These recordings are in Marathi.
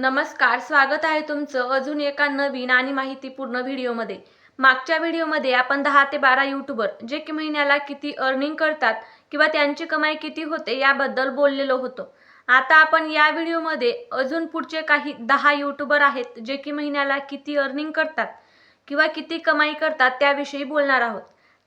नमस्कार स्वागत आहे तुमचं अजून एका नवीन आणि माहितीपूर्ण व्हिडिओमध्ये. मागच्या व्हिडिओमध्ये आपण दहा ते बारा यूट्यूबर जे की महिन्याला किती अर्निंग करतात किंवा त्यांची कमाई किती होते याबद्दल बोललेलो होतो. आता आपण या व्हिडिओमध्ये अजून पुढचे काही दहा यूट्यूबर आहेत जे की महिन्याला किती अर्निंग करतात किंवा किती कमाई करतात त्याविषयी बोलणार आहोत.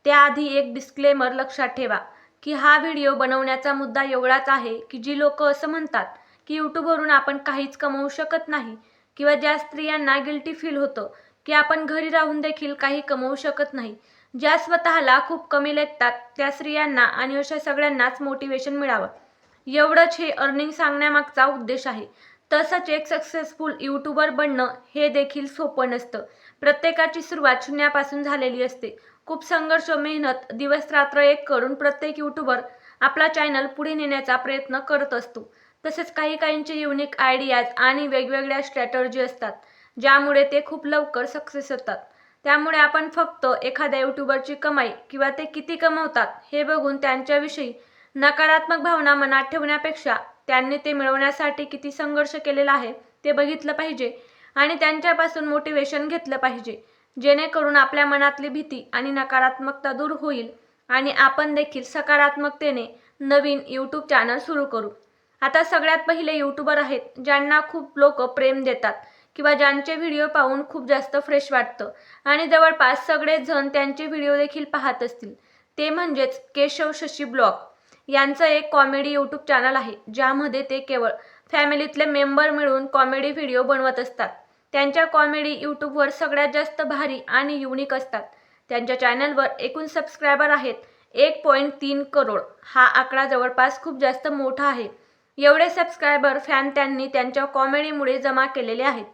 त्याआधी एक डिस्क्लेमर लक्षात ठेवा की हा व्हिडिओ बनवण्याचा मुद्दा एवढाच आहे की जी लोक असं म्हणतात की यूट्यूबवरून आपण काहीच कमवू शकत नाही किंवा ज्या स्त्रियांना गिल्टी फील होतं की आपण घरी राहून देखील काही कमवू शकत नाही. ज्या स्वतःला खूप कमी लेखतात त्या स्त्रियांना आणि अशा सगळ्यांनाच मोटिवेशन मिळावं. एवढंच हे अर्निंग सांगण्यामागचा उद्देश आहे. तसंच एक सक्सेसफुल यूट्यूबर बनणं हे देखील सोपं नसतं. प्रत्येकाची सुरुवात शून्यापासून झालेली असते. खूप संघर्ष मेहनत दिवस रात्र एक करून प्रत्येक यूट्यूबर आपला चॅनल पुढे नेण्याचा प्रयत्न करत असतो. तसेच काही काहींचे युनिक आयडियाज आणि वेगवेगळ्या स्ट्रॅटर्जी असतात ज्यामुळे ते खूप लवकर सक्सेस होतात. त्यामुळे आपण फक्त एखाद्या यूट्यूबरची कमाई किंवा ते किती कमवतात हे बघून त्यांच्याविषयी नकारात्मक भावना मनात ठेवण्यापेक्षा त्यांनी ते मिळवण्यासाठी किती संघर्ष केलेला आहे ते बघितलं पाहिजे आणि त्यांच्यापासून मोटिवेशन घेतलं पाहिजे जेणेकरून आपल्या मनातली भीती आणि नकारात्मकता दूर होईल आणि आपण देखील सकारात्मकतेने नवीन यूट्यूब चॅनल सुरू करू. आता सगळ्यात पहिले यूट्यूबर आहेत ज्यांना खूप लोक प्रेम देतात किंवा ज्यांचे व्हिडिओ पाहून खूप जास्त फ्रेश वाटतं. आणि जवळपास सगळेजण त्यांचे व्हिडिओ देखील पाहत असतील. ते म्हणजेच केशव शशी ब्लॉग. यांचं एक कॉमेडी यूट्यूब चॅनल आहे ज्यामध्ये ते केवळ फॅमिलीतले मेंबर मिळून कॉमेडी व्हिडिओ बनवत असतात. त्यांच्या कॉमेडी यूट्यूबवर सगळ्यात जास्त भारी आणि युनिक असतात. त्यांच्या चॅनलवर एकूण सबस्क्रायबर आहेत एक पॉईंट तीन करोड. हा आकडा जवळपास खूप जास्त मोठा आहे. एवढे सबस्क्रायबर फॅन त्यांनी त्यांच्या कॉमेडीमुळे जमा केलेले आहेत.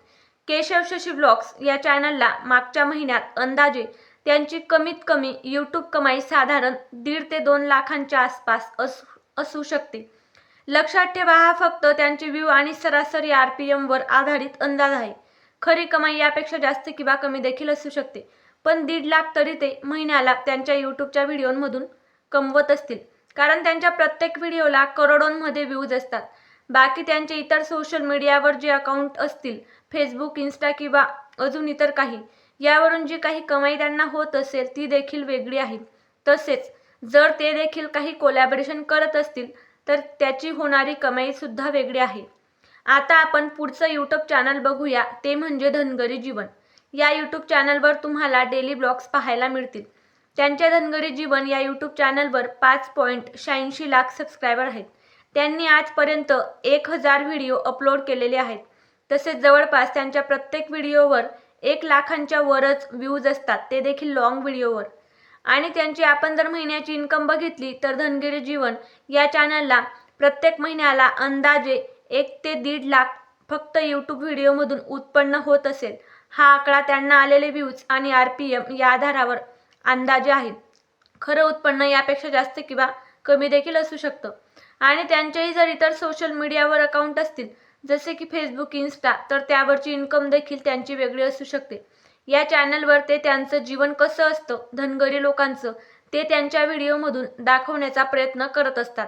केशव शशी ब्लॉग्स या चॅनलला मागच्या महिन्यात अंदाजे त्यांची कमीत कमी यूट्यूब कमाई साधारण दीड ते दोन लाखांच्या आसपास असू असू शकते. लक्षात ठेवा हा फक्त त्यांचे व्ह्यू आणि सरासरी आर पी एमवर आधारित अंदाज आहे. खरी कमाई यापेक्षा जास्त किंवा कमी देखील असू शकते पण दीड लाख तरी ते महिन्याला त्यांच्या यूट्यूबच्या व्हिडिओमधून कमवत असतील. कारण त्यांच्या प्रत्येक व्हिडिओला करोडोंमध्ये व्ह्यूज असतात. बाकी त्यांचे इतर सोशल मीडियावर जे अकाउंट असतील फेसबुक इन्स्टा किंवा अजून इतर काही यावरून जी काही कमाई त्यांना होत असेल ती देखील वेगळी आहे. तसेच जर ते देखील काही कोलॅबरेशन करत असतील तर त्याची होणारी कमाईसुद्धा वेगळी आहे. आता आपण पुढचं यूट्यूब चॅनल बघूया ते म्हणजे धनगरी जीवन. या यूट्यूब चॅनलवर तुम्हाला डेली ब्लॉग्स पाहायला मिळतील. त्यांच्या धनगरी जीवन या यूट्यूब चॅनलवर पाच पॉईंट शहाऐंशी लाख सबस्क्रायबर आहेत. त्यांनी आजपर्यंत एक हजार व्हिडिओ अपलोड केलेले आहेत. तसेच जवळपास त्यांच्या प्रत्येक व्हिडिओवर एक लाखांच्या वरच व्ह्यूज असतात. ते देखील लॉंग व्हिडिओवर आणि त्यांची आपण जर महिन्याची इन्कम बघितली तर धनगिरी जीवन या चॅनलला प्रत्येक महिन्याला अंदाजे एक ते दीड लाख फक्त यूट्यूब व्हिडिओमधून उत्पन्न होत असेल. हा आकडा त्यांना आलेले व्ह्यूज आणि आर पी एम या आधारावर अंदाजे आहेत. खरं उत्पन्न यापेक्षा जास्त किंवा कमी देखील असू शकतं. आणि त्यांचेही जर इतर सोशल मीडियावर अकाउंट असतील जसे की फेसबुक इन्स्टा तर त्यावरची इन्कम देखील त्यांची वेगळी असू शकते. या चॅनलवर ते त्यांचं जीवन कसं असतं धनगरी लोकांचं ते त्यांच्या व्हिडिओमधून दाखवण्याचा प्रयत्न करत असतात.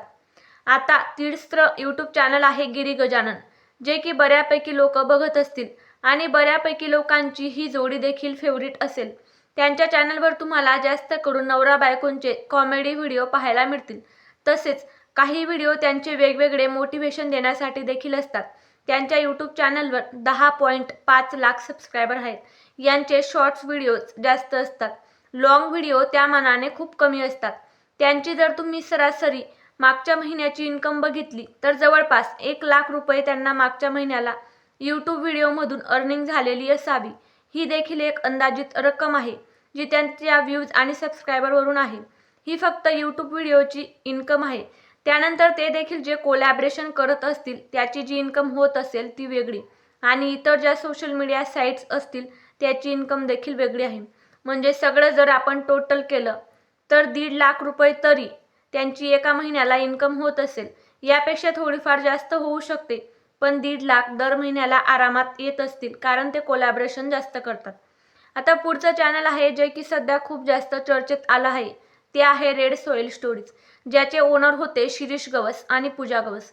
आता तिसरं यूट्यूब चॅनल आहे गिरी गजानन जे की बऱ्यापैकी लोक बघत असतील आणि बऱ्यापैकी लोकांची ही जोडी देखील फेवरिट असेल. त्यांच्या चॅनलवर तुम्हाला जास्त करून नवरा बायकोंचे कॉमेडी व्हिडिओ पाहायला मिळतील. तसेच काही व्हिडिओ त्यांचे वेगवेगळे मोटिवेशन देण्यासाठी देखील असतात. त्यांच्या यूट्यूब चॅनलवर दहा पॉईंट पाच लाख सबस्क्रायबर आहेत. यांचे शॉर्ट्स व्हिडिओज जास्त असतात. लॉंग व्हिडिओ त्या मानाने खूप कमी असतात. त्यांची जर तुम्ही सरासरी मागच्या महिन्याची इन्कम बघितली तर जवळपास एक लाख रुपये त्यांना मागच्या महिन्याला यूट्यूब व्हिडिओमधून अर्निंग झालेली असावी. ही देखील एक अंदाजित रक्कम आहे. जी त्यांच्या व्ह्यूज आणि सबस्क्रायबरवरून आहे. ही फक्त यूट्यूब व्हिडिओची इन्कम आहे. त्यानंतर ते देखील जे कोलॅबरेशन करत असतील त्याची जी इन्कम होत असेल ती वेगळी. आणि इतर ज्या सोशल मीडिया साईट्स असतील त्याची इन्कम देखील वेगळी आहे. म्हणजे सगळं जर आपण टोटल केलं तर दीड लाख रुपये तरी त्यांची एका महिन्याला इन्कम होत असेल. यापेक्षा थोडीफार जास्त होऊ शकते पण दीड लाख दर महिन्याला आरामात येत असतील कारण ते कोलॅबरेशन जास्त करतात. आता पुढचं चॅनल आहे जे की सध्या खूप जास्त चर्चेत आलं आहे. ते आहे रेड सोईल स्टोरीज ज्याचे ओनर होते शिरीष गवस आणि पूजा गवस.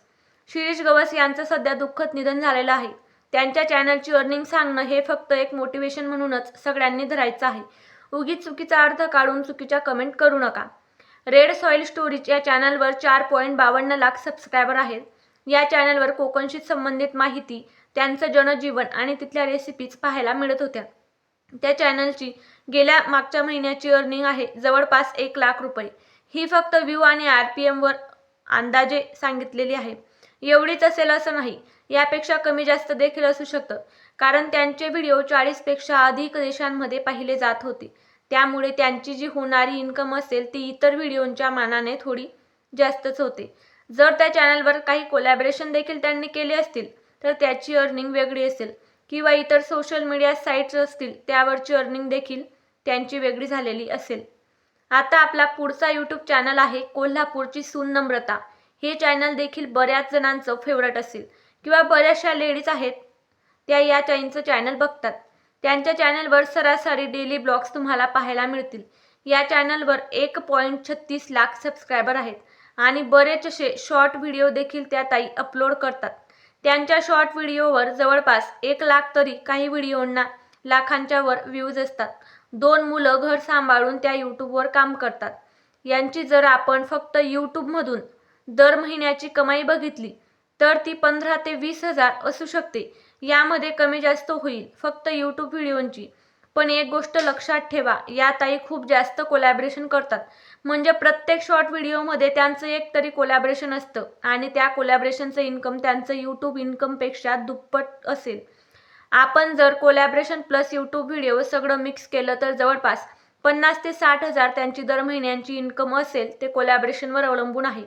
शिरीष गवस यांचं सध्या दुःखद निधन झालेलं आहे. त्यांच्या चॅनलची अर्निंग सांगणं हे फक्त एक मोटिवेशन म्हणूनच सगळ्यांनी धरायचं आहे. उगीच चुकीचा अर्थ काढून चुकीच्या कमेंट करू नका. रेड सॉइल स्टोरीज या चॅनलवर चार पॉईंट बावन्न लाख सबस्क्रायबर आहेत. या चॅनलवर कोकणशी संबंधित माहिती त्यांचं जनजीवन आणि तिथल्या रेसिपीज पाहायला मिळत होत्या. त्या चॅनलची गेल्या मागच्या महिन्याची अर्निंग आहे जवळपास एक लाख रुपये. ही फक्त व्ह्यू आणि आर पी एमवर अंदाजे सांगितलेली आहे. एवढीच असेल असं नाही यापेक्षा कमी जास्त देखील असू शकतं. कारण त्यांचे व्हिडिओ चाळीसपेक्षा अधिक देशांमध्ये पाहिले जात होते. त्यामुळे त्यांची जी होणारी इन्कम असेल ती इतर व्हिडिओंच्या मानाने थोडी जास्तच होते. जर त्या चॅनलवर काही कोलॅबरेशन देखील त्यांनी केले असतील तर त्याची अर्निंग वेगळी असेल. किंवा इतर सोशल मीडिया साईट्स असतील त्यावरची अर्निंग देखील त्यांची वेगळी झालेली असेल. आता आपला पुढचा यूट्यूब चॅनल आहे कोल्हापूरची सून नम्रता हे चॅनल देखील बऱ्याच जणांचं फेवरेट असेल. किंवा बऱ्याचशा लेडीज आहेत त्या या चाईंचं चॅनल बघतात. त्यांच्या चॅनलवर सरासरी डेली ब्लॉग्स तुम्हाला पाहायला मिळतील. या चॅनलवर एक पॉईंट छत्तीस लाख सबस्क्रायबर आहेत. आणि बरेचसे शॉर्ट व्हिडिओ देखील त्या ताई अपलोड करतात. त्यांच्या शॉर्ट व्हिडिओवर जवळपास एक लाख तरी काही व्हिडिओंना लाखांच्या वर व्ह्यूज असतात. दोन मुलं घर सांभाळून त्या यूट्यूबवर काम करतात. यांची जर आपण फक्त यूट्यूबमधून दर महिन्याची कमाई बघितली तर ती पंधरा ते वीस हजार असू शकते. यामध्ये कमी जास्त होईल फक्त यूट्यूब व्हिडिओंची पण एक गोष्ट लक्षात ठेवा या ताई खूप जास्त कोलॅबरेशन करतात. म्हणजे प्रत्येक शॉर्ट व्हिडिओमध्ये त्यांचं एक तरी कोलॅबरेशन असतं. आणि त्या कोलॅबरेशनचं इन्कम त्यांचं यूट्यूब इन्कमपेक्षा दुप्पट असेल. आपण जर कोलॅबरेशन प्लस यूट्यूब व्हिडिओ सगळं मिक्स केलं तर जवळपास पन्नास ते साठ हजार त्यांची दर महिन्यांची इन्कम असेल ते कोलॅबरेशनवर अवलंबून आहे.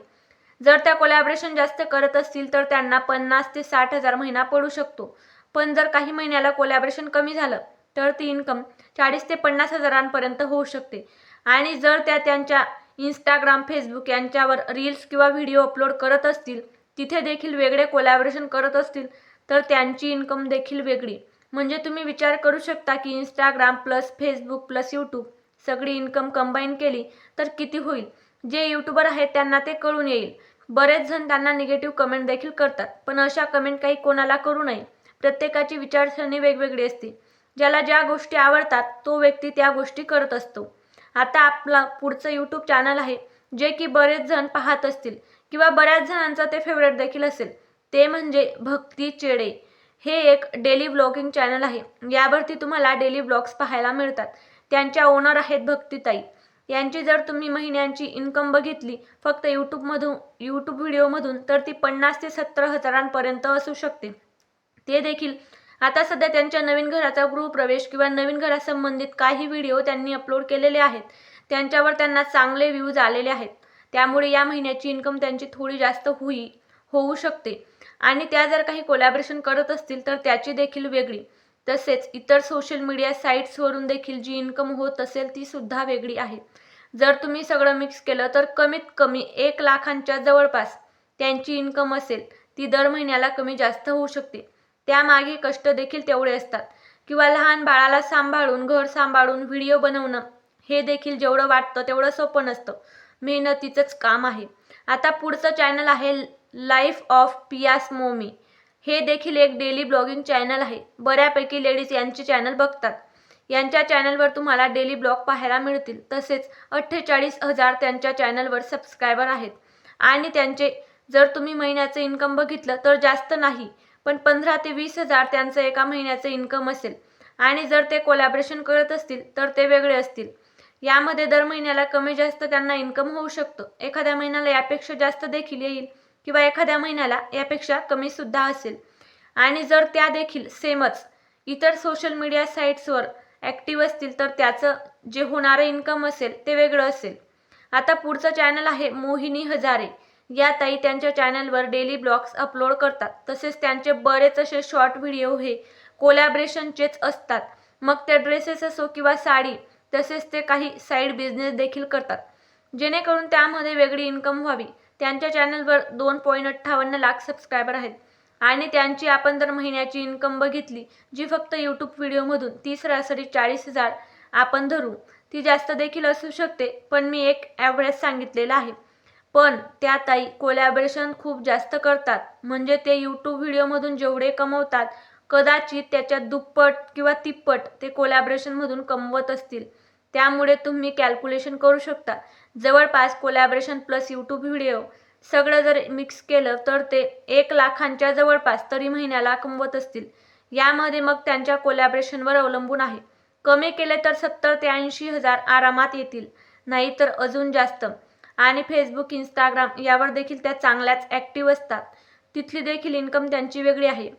जर त्या कोलॅबरेशन जास्त करत असतील तर त्यांना पन्नास ते साठ हजार महिना पडू शकतो. पण जर काही महिन्याला कोलॅबरेशन कमी झालं तर ती इन्कम चाळीस ते पन्नास हजारांपर्यंत होऊ शकते. आणि जर त्या त्यांच्या इंस्टाग्राम फेसबुक यांच्यावर रील्स किंवा व्हिडिओ अपलोड करत असतील तिथे देखील वेगळे कोलॅबरेशन करत असतील तर त्यांची इन्कम देखील वेगळी. म्हणजे तुम्ही विचार करू शकता की Instagram plus Facebook plus YouTube सगळी इन्कम कंबाईन केली तर किती होईल? जे यूट्यूबर आहेत त्यांना ते कळून येईल. बरेच जण त्यांना निगेटिव्ह कमेंट देखील करतात पण अशा कमेंट काही कोणाला करू नये. प्रत्येकाची विचारसरणी वेगवेगळी असते. ज्याला ज्या गोष्टी आवडतात तो व्यक्ती त्या गोष्टी करत असतो. आता आपला पुढचं यूट्यूब चॅनल आहे जे की बरेच जण पाहत असतील किंवा बऱ्याच जणांचं ते फेवरेट देखील असेल ते म्हणजे भक्ती चेडे. हे एक डेली ब्लॉगिंग चॅनल आहे. यावरती तुम्हाला डेली ब्लॉग्स पाहायला मिळतात. त्यांच्या ओनर आहेत भक्तीताई. यांची जर तुम्ही महिन्यांची इन्कम बघितली फक्त यूट्यूबमधून यूट्यूब व्हिडिओमधून तर ती पन्नास ते सत्तर हजारांपर्यंत असू शकते. ते देखील आता सध्या त्यांच्या नवीन घराचा गृहप्रवेश किंवा नवीन घरासंबंधित काही व्हिडिओ त्यांनी अपलोड केलेले आहेत. त्यांच्यावर त्यांना चांगले व्ह्यूज आलेले आहेत. त्यामुळे या महिन्याची इन्कम त्यांची थोडी जास्त होई होऊ शकते. आणि त्या जर काही कोलॅबरेशन करत असतील तर त्याची देखील वेगळी. तसेच इतर सोशल मीडिया साईट्सवरून देखील जी इन्कम होत असेल ती सुद्धा वेगळी आहे. जर तुम्ही सगळं मिक्स केलं तर कमीत कमी एक लाखांच्या जवळपास त्यांची इन्कम असेल ती दर महिन्याला कमी जास्त होऊ शकते. त्यामागे कष्ट देखील तेवढे असतात. किंवा लहान बाळाला सांभाळून घर सांभाळून व्हिडिओ बनवणं हे देखील जेवढं वाटतं तेवढं सोपं नसतं. मेहनतीचंच काम आहे. आता पुढचं चॅनल आहे लाईफ ऑफ पियास मोमी हे देखील एक डेली ब्लॉगिंग चॅनल आहे. बऱ्यापैकी लेडीज यांचे चॅनल बघतात. यांच्या चॅनलवर तुम्हाला डेली ब्लॉग पाहायला मिळतील. तसेच अठ्ठेचाळीस हजार त्यांच्या चॅनलवर सबस्क्रायबर आहेत. आणि त्यांचे जर तुम्ही महिन्याचं इन्कम बघितलं तर जास्त नाही. पण पंधरा ते वीस हजार त्यांचं एका महिन्याचं इन्कम असेल. आणि जर ते कोलॅबरेशन करत असतील तर ते वेगळे असतील. यामध्ये दर महिन्याला कमी जास्त त्यांना इन्कम होऊ शकतो. एखाद्या महिन्याला यापेक्षा जास्त देखील येईल किंवा एखाद्या महिन्याला यापेक्षा कमी सुद्धा असेल. आणि जर त्या देखील सेमच इतर सोशल मीडिया साईट्सवर ॲक्टिव्ह असतील तर त्याचं जे होणारं इन्कम असेल ते वेगळं असेल. आता पुढचं चॅनल आहे मोहिनी हजारे. या ताई त्यांच्या चॅनलवर डेली ब्लॉग्स अपलोड करतात. तसेच त्यांचे बरेच असे शॉर्ट व्हिडिओ हे कोलॅबरेशनचेच असतात. मग ते ड्रेसेस असो किंवा साडी तसेच ते काही साईड बिझनेस देखील करतात. जेणेकरून त्यामध्ये वेगळी इन्कम व्हावी. त्यांच्या चॅनलवर दोन पॉईंट अठ्ठावन्न लाख सबस्क्रायबर आहेत. आणि त्यांची आपण जर महिन्याची इन्कम बघितली जी फक्त यूट्यूब व्हिडिओमधून ती सरासरी चाळीस हजार आपण धरू ती जास्त देखील असू शकते पण मी एक ॲव्हरेज सांगितलेलं आहे. पण त्या ताई कोलॅबरेशन खूप जास्त करतात. म्हणजे ते यूट्यूब व्हिडिओमधून जेवढे कमवतात कदाचित त्याच्या दुप्पट किंवा तिप्पट ते कोलॅबरेशनमधून कमवत असतील. त्यामुळे तुम्ही कॅल्क्युलेशन करू शकता. जवळपास कोलॅबरेशन प्लस यूट्यूब व्हिडिओ सगळं जर मिक्स केलं तर ते एक लाखांच्या जवळपास तरी महिन्याला कमवत असतील. यामध्ये मग त्यांच्या कोलॅबरेशनवर अवलंबून आहे. कमी केले तर सत्तर ते ऐंशी हजार आरामात येतील. नाहीतर अजून जास्त. आणि फेसबुक इंस्टाग्राम यावर देखील त्या चांगल्याच ॲक्टिव्ह असतात. तिथली देखील इन्कम त्यांची वेगळी आहे.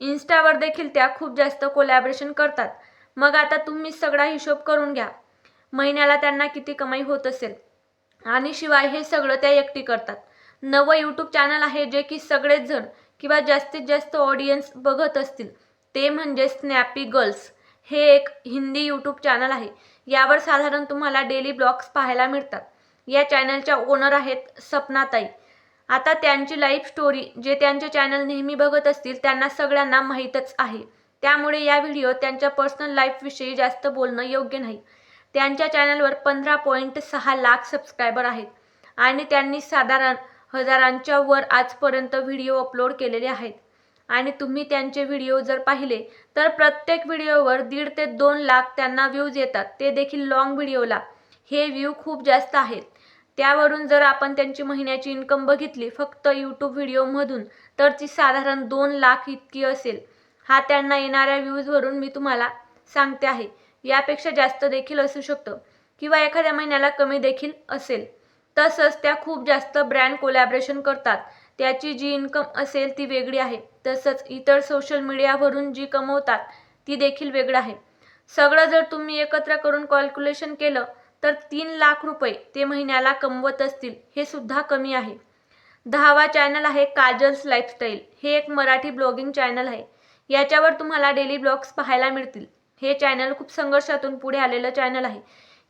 इन्स्टावर देखील त्या खूप जास्त कोलॅबरेशन करतात. मग आता तुम्ही सगळा हिशोब करून घ्या. महिन्याला त्यांना किती कमाई होत असेल? आणि शिवाय हे सगळं त्या एकटी करतात. नवं यूट्यूब चॅनल आहे जे की सगळेच जण किंवा जास्तीत जास्त ऑडियन्स बघत असतील. ते म्हणजे स्नॅपी गर्ल्स हे एक हिंदी यूट्यूब चॅनल आहे. यावर साधारण तुम्हाला डेली ब्लॉग्स पाहायला मिळतात. या चॅनलच्या ओनर आहेत सपनाताई. आता त्यांची लाईफ स्टोरी जे त्यांचे चॅनल नेहमी बघत असतील त्यांना सगळ्यांना माहीतच आहे. त्यामुळे या व्हिडिओ त्यांच्या पर्सनल लाईफविषयी जास्त बोलणं योग्य नाही. त्यांच्या चॅनलवर पंधरा पॉईंट सहा लाख सबस्क्रायबर आहेत. आणि त्यांनी साधारण हजारांच्या वर आजपर्यंत व्हिडिओ अपलोड केलेले आहेत. आणि तुम्ही त्यांचे व्हिडिओ जर पाहिले तर प्रत्येक व्हिडिओवर दीड ते दोन लाख त्यांना व्ह्यूज येतात. ते देखील लाँग व्हिडिओला हे व्ह्यू खूप जास्त आहेत. त्यावरून जर आपण त्यांची महिन्याची इन्कम बघितली फक्त यूट्यूब व्हिडिओमधून तर ती साधारण दोन लाख इतकी असेल. हा त्यांना येणाऱ्या व्ह्यूजवरून मी तुम्हाला सांगते आहे. यापेक्षा जास्त देखील असू शकतं किंवा एखाद्या महिन्याला कमी देखील असेल. तसंच त्या खूप जास्त ब्रँड कोलॅबरेशन करतात. त्याची जी इन्कम असेल ती वेगळी आहे. तसंच इतर सोशल मीडियावरून जी कमवतात ती देखील वेगळं आहे. सगळं जर तुम्ही एकत्र करून कॅल्क्युलेशन केलं तर तीन लाख रुपये ते महिन्याला कमवत असतील हे सुद्धा कमी आहे. दहावा चॅनल आहे काजल्स लाईफस्टाईल हे एक मराठी ब्लॉगिंग चॅनल आहे. याच्यावर तुम्हाला डेली ब्लॉग्स पाहायला मिळतील. हे चॅनल खूप संघर्षातून पुढे आलेलं चॅनल आहे.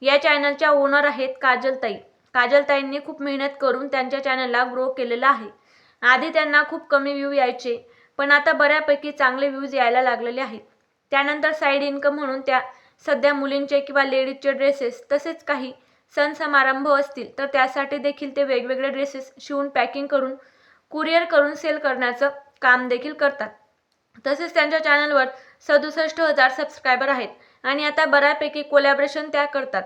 या चॅनलच्या ओनर आहेत काजलताई. काजलताईंनी खूप मेहनत करून त्यांच्या चॅनलला ग्रो केलेला आहे. आधी त्यांना खूप कमी व्ह्यू यायचे पण आता बऱ्यापैकी चांगले व्ह्यूज यायला लागलेले आहेत. त्यानंतर साईड इन्कम म्हणून त्या सध्या मुलींचे किंवा लेडीजचे ड्रेसेस तसेच काही सण समारंभ असतील तर त्यासाठी देखील ते वेगवेगळे ड्रेसेस शिवून पॅकिंग करून कुरिअर करून सेल करण्याचं काम देखील करतात. तसेच त्यांच्या चॅनलवर सदुसष्ट हजार सबस्क्रायबर आहेत आणि आता बऱ्यापैकी कोलॅबरेशन त्या करतात.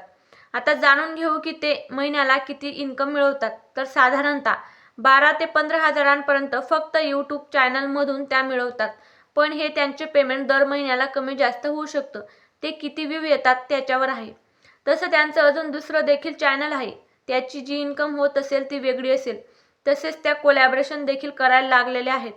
आता जाणून घेऊ की ते महिन्याला किती इन्कम मिळवतात. तर साधारणतः बारा ते पंधरा हजारांपर्यंत फक्त यूट्यूब चॅनलमधून त्या मिळवतात. पण हे त्यांचे पेमेंट दर महिन्याला कमी जास्त होऊ शकतं. ते किती व्ह्यू येतात त्याच्यावर आहे. तसं त्यांचं अजून दुसरं देखील चॅनल आहे. त्याची जी इन्कम होत असेल ती वेगळी असेल. तसेच त्या कोलॅबरेशन देखील करायला लागलेल्या आहेत.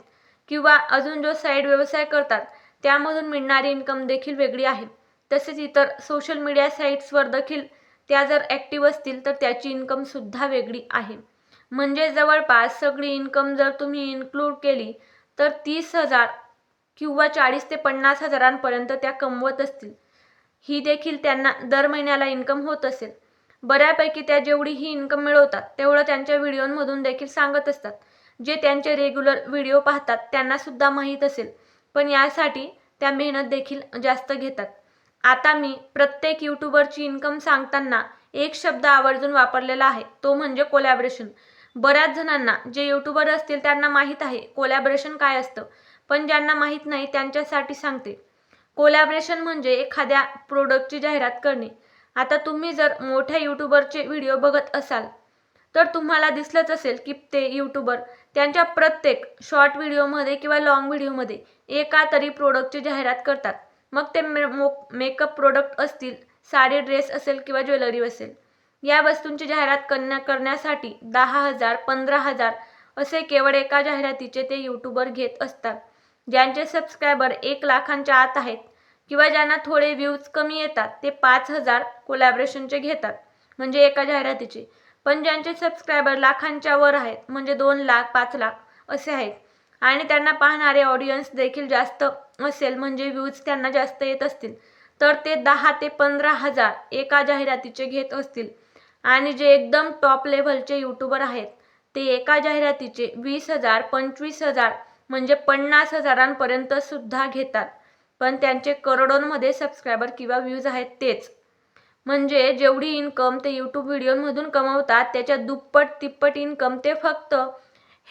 किंवा अजून जो साईड व्यवसाय करतात त्यामधून मिळणारी इन्कम देखील वेगळी आहे. तसेच इतर सोशल मीडिया साईट्सवर देखील त्या जर ॲक्टिव्ह असतील तर त्याची इन्कमसुद्धा वेगळी आहे. म्हणजे जवळपास सगळी इन्कम जर तुम्ही इन्क्लूड केली तर तीस हजार किंवा चाळीस ते पन्नास हजारांपर्यंत त्या कमवत असतील. ही देखील त्यांना दर महिन्याला इन्कम होत असेल. बऱ्यापैकी त्या जेवढी ही इन्कम मिळवतात तेवढं त्यांच्या व्हिडिओंमधून देखील सांगत असतात. जे त्यांचे रेग्युलर व्हिडिओ पाहतात त्यांना सुद्धा माहीत असेल. पण यासाठी त्या मेहनत देखील जास्त घेतात. आता मी प्रत्येक यूट्यूबरची इन्कम सांगताना एक शब्द आवर्जून वापरलेला आहे तो म्हणजे कोलॅबरेशन बऱ्याच जणांना जे यूट्यूबर असतील त्यांना माहीत आहे कोलॅबरेशन काय असतं. पण ज्यांना माहीत नाही त्यांच्यासाठी सांगते. कोलॅबरेशन म्हणजे एखाद्या प्रोडक्टची जाहिरात करणे. आता तुम्ही जर मोठ्या यूट्यूबरचे व्हिडिओ बघत असाल तर तुम्हाला दिसलंच असेल की ते यूट्यूबर त्यांच्या प्रत्येक शॉर्ट व्हिडिओमध्ये किंवा लाँग व्हिडिओमध्ये एका तरी प्रोडक्टची जाहिरात करतात. मग ते मे मेकअप प्रोडक्ट असतील साडी ड्रेस असेल किंवा ज्वेलरी असेल या वस्तूंची जाहिरात करण्या करण्यासाठी दहा हजार पंधरा हजार असे केवळ एका जाहिरातीचे ते यूट्यूबर घेत असतात. ज्यांचे सबस्क्रायबर एक लाखांच्या आत आहेत किंवा ज्यांना थोडे व्ह्यूज कमी येतात ते पाच हजार कोलॅबरेशनचे घेतात म्हणजे एका जाहिरातीचे. पण ज्यांचे सबस्क्रायबर लाखांच्या वर आहेत म्हणजे दोन लाख पाच लाख असे आहेत. आणि त्यांना पाहणारे ऑडियन्स देखील जास्त असेल म्हणजे व्ह्यूज त्यांना जास्त येत असतील तर ते दहा ते पंधरा हजार एका जाहिरातीचे घेत असतील. आणि जे एकदम टॉप लेव्हलचे यूट्यूबर आहेत ते एका जाहिरातीचे वीस हजार पंचवीस हजार म्हणजे पन्नास हजारांपर्यंत सुद्धा घेतात. पण त्यांचे करोडोंमध्ये सबस्क्रायबर किंवा व्ह्यूज आहेत तेच. म्हणजे जेवढी इन्कम ते यूट्यूब व्हिडिओमधून कमवतात त्याच्या दुप्पट तिप्पट इन्कम ते फक्त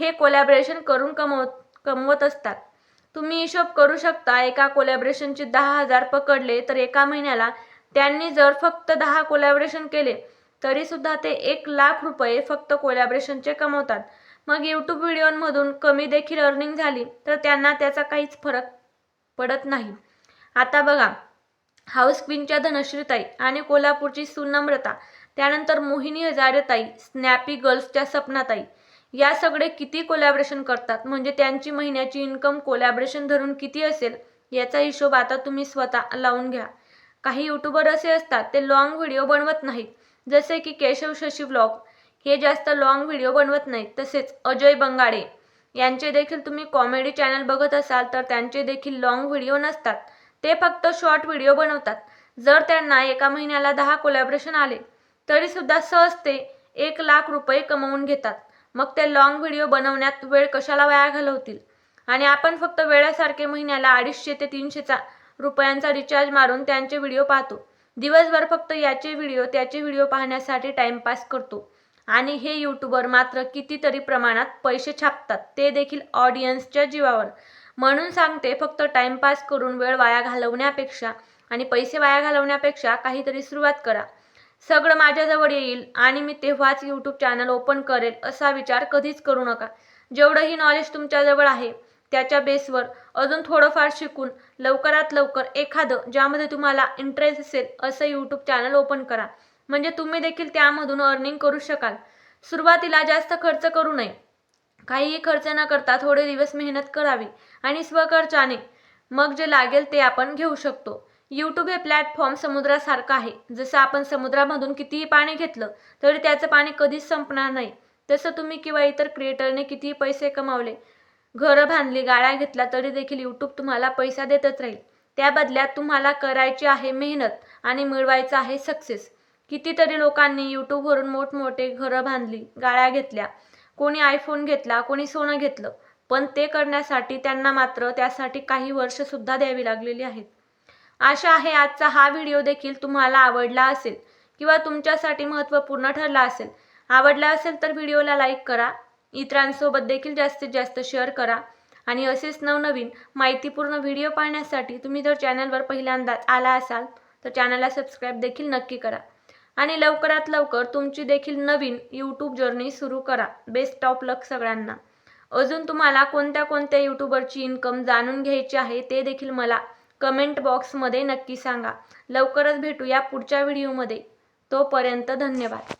हे कोलॅबरेशन करून कमव कमवत असतात. तुम्ही हिशोब करू शकता एका कोलॅबरेशनचे दहा हजार पकडले तर एका महिन्याला त्यांनी जर फक्त दहा कोलॅबरेशन केले तरी सुद्धा ते एक लाख रुपये फक्त कोलॅबरेशनचे कमवतात. मग यूट्यूब व्हिडिओमधून कमी देखील अर्निंग झाली तर त्यांना त्याचा काहीच फरक पडत नाही. आता बघा हाऊस क्वीनच्या धनश्रीताई आणि कोल्हापूरची सुनम्रता त्यानंतर मोहिनी हजारेताई स्नॅपी गर्ल्सच्या सपनाताई या सगळे किती कोलॅबरेशन करतात? म्हणजे त्यांची महिन्याची इन्कम कोलॅबरेशन धरून किती असेल? याचा हिशोब आता तुम्ही स्वतः लावून घ्या. काही यूट्यूबर असे असतात ते लॉंग व्हिडिओ बनवत नाहीत. जसे की केशव शशी ब्लॉग हे जास्त लॉंग व्हिडिओ बनवत नाहीत तसेच अजय बंगाडे यांचे देखील तुम्ही कॉमेडी चॅनल बघत असाल तर त्यांचे देखील लॉंग व्हिडिओ नसतात. ते फक्त शॉर्ट व्हिडिओ बनवतात. जर त्यांना एका महिन्याला दहा कोलॅबरेशन आले तरीसुद्धा सहज ते एक लाख रुपये कमवून घेतात. मग ते लॉंग व्हिडिओ बनवण्यात वेळ कशाला वाया घालवतील? आणि आपण फक्त वेळासारखे महिन्याला अडीचशे ते तीनशेचा रुपयांचा रिचार्ज मारून त्यांचे व्हिडिओ पाहतो. दिवसभर फक्त याचे व्हिडिओ त्याचे व्हिडिओ पाहण्यासाठी टाइमपास करतो. आणि हे यूट्यूबर मात्र कितीतरी प्रमाणात पैसे छापतात. ते देखील ऑडियन्सच्या जीवावर. म्हणून सांगते फक्त टाइमपास करून वेळ वाया घालवण्यापेक्षा आणि पैसे वाया घालवण्यापेक्षा काहीतरी सुरुवात करा. सगळं माझ्याजवळ येईल आणि मी तेव्हाच यूट्यूब चॅनल ओपन करेल असा विचार कधीच करू नका. जेवढंही नॉलेज तुमच्याजवळ आहे त्याच्या बेसवर अजून थोडंफार शिकून लवकरात लवकर एखादं ज्यामध्ये तुम्हाला इंटरेस्ट असेल असं यूट्यूब चॅनल ओपन करा. म्हणजे तुम्ही देखील त्यामधून अर्निंग करू शकाल. सुरुवातीला जास्त खर्च करू नये. काहीही खर्च न करता थोडे दिवस मेहनत करावी आणि स्वखर्चाने मग जे लागेल ते आपण घेऊ शकतो. यूट्यूब हे प्लॅटफॉर्म समुद्रासारखं आहे. जसं आपण समुद्रामधून कितीही पाणी घेतलं तरी त्याचं पाणी कधीच संपणार नाही. तसं तुम्ही किंवा इतर क्रिएटरने कितीही पैसे कमावले घरं बांधली गाळ्या घेतल्या तरी देखील यूट्यूब तुम्हाला पैसा देतच राहील. त्या बदल्यात तुम्हाला करायची आहे मेहनत आणि मिळवायचं आहे सक्सेस कितीतरी लोकांनी यूट्यूबवरून मोठमोठे घरं बांधली गाळ्या घेतल्या. कोणी आयफोन घेतला कोणी सोनं घेतलं. पण ते करण्यासाठी त्यांना मात्र त्यासाठी काही वर्षसुद्धा द्यावी लागलेली आहेत. आशा आहे आजचा हा व्हिडिओ देखील तुम्हाला आवडला असेल किंवा तुमच्यासाठी महत्त्वपूर्ण ठरला असेल. आवडला असेल तर व्हिडिओला लाईक करा. इतरांसोबत देखील जास्तीत जास्त शेअर करा. आणि असेच नवनवीन माहितीपूर्ण व्हिडिओ पाहण्यासाठी तुम्ही जर चॅनलवर पहिल्यांदाच आला असाल तर चॅनलला सबस्क्राईब देखील नक्की करा. आणि लवकरात लवकर तुमची देखील नवीन यूट्यूब जर्नी सुरू करा. बेस्ट ऑफ लक सगळ्यांना. अजून तुम्हाला कोणत्या कोणत्या यूट्यूबरची इन्कम जाणून घ्यायची आहे ते देखील मला कमेंट बॉक्समध्ये नक्की सांगा. लवकरच भेटूया पुढच्या व्हिडिओमध्ये तोपर्यंत धन्यवाद.